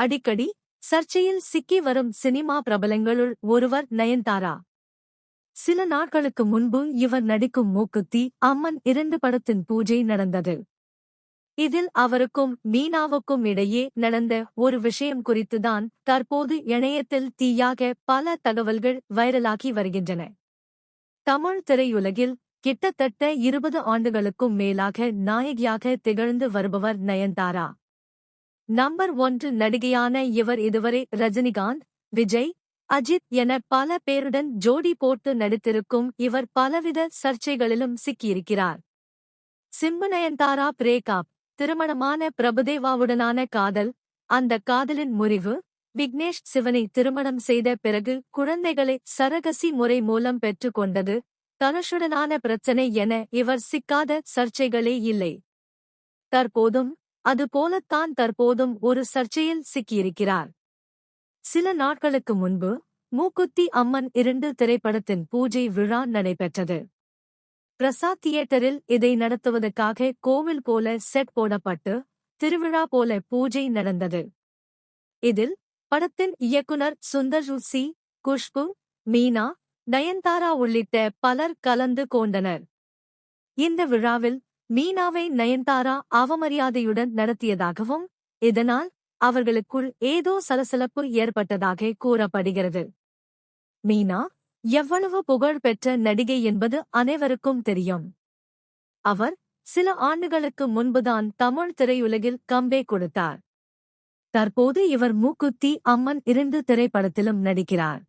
அடிக்கடி சர்ச்சையில் சிக்கி வரும் சினிமா பிரபலங்களுள் ஒருவர் நயன்தாரா. சில நாட்களுக்கு முன்பு இவர் நடிக்கும் மூக்குத்தி அம்மன் இரண்டு படத்தின் பூஜை நடந்தது. இதில் அவருக்கும் மீனாவுக்கும் இடையே நடந்த ஒரு விஷயம் குறித்துதான் தற்போது இணையத்தில் தீயாக பல தகவல்கள் வைரலாகி வருகின்றன. தமிழ் திரையுலகில் கிட்டத்தட்ட இருபது ஆண்டுகளுக்கும் மேலாக நாயகியாக திகழ்ந்து வருபவர் நயன்தாரா. நம்பர் ஒன்று நடிகையான இவர் இதுவரை ரஜினிகாந்த் விஜய் அஜித் என பல பேருடன் ஜோடி போட்டு நடித்திருக்கும் இவர் பலவித சர்ச்சைகளிலும் சிக்கியிருக்கிறார். சிம்புநயன்தாரா பிரேகாப் திருமணமான பிரபுதேவாவுடனான காதல் அந்த காதலின் முறிவு விக்னேஷ் சிவனை திருமணம் செய்த பிறகு குழந்தைகளை சரகசி முறை மூலம் பெற்றுக்கொண்டது தனுஷுடனான பிரச்சனை என இவர் சிக்காத சர்ச்சைகளே இல்லை. தற்போதும் அதுபோலத்தான் தற்போதும் ஒரு சர்ச்சையில் சிக்கியிருக்கிறார். சில நாட்களுக்கு முன்பு மூக்குத்தி அம்மன் இரண்டு திரைப்படத்தின் பூஜை விழா நடைபெற்றது. பிரசாத் தியேட்டரில் இதை நடத்துவதற்காக கோவில் போல செட் போடப்பட்டு திருவிழா போல பூஜை நடந்தது. இதில் படத்தின் இயக்குனர் சுந்தர் ருசி குஷ்பு மீனா நயன்தாரா உள்ளிட்ட பலர் கலந்து கொண்டனர். இந்த விழாவில் மீனாவை நயன்தாரா அவமரியாதையுடன் நடத்தியதாகவும் இதனால் அவர்களுக்குள் ஏதோ சலசலப்பு ஏற்பட்டதாக கூறப்படுகிறது. மீனா எவ்வளவு புகழ் பெற்ற நடிகை என்பது அனைவருக்கும் தெரியும். அவர் சில ஆண்டுகளுக்கு முன்புதான் தமிழ் திரையுலகில் கம்பே கொடுத்தார். தற்போது இவர் மூக்குத்தி அம்மன் இரண்டு திரைப்படத்திலும் நடிக்கிறார்.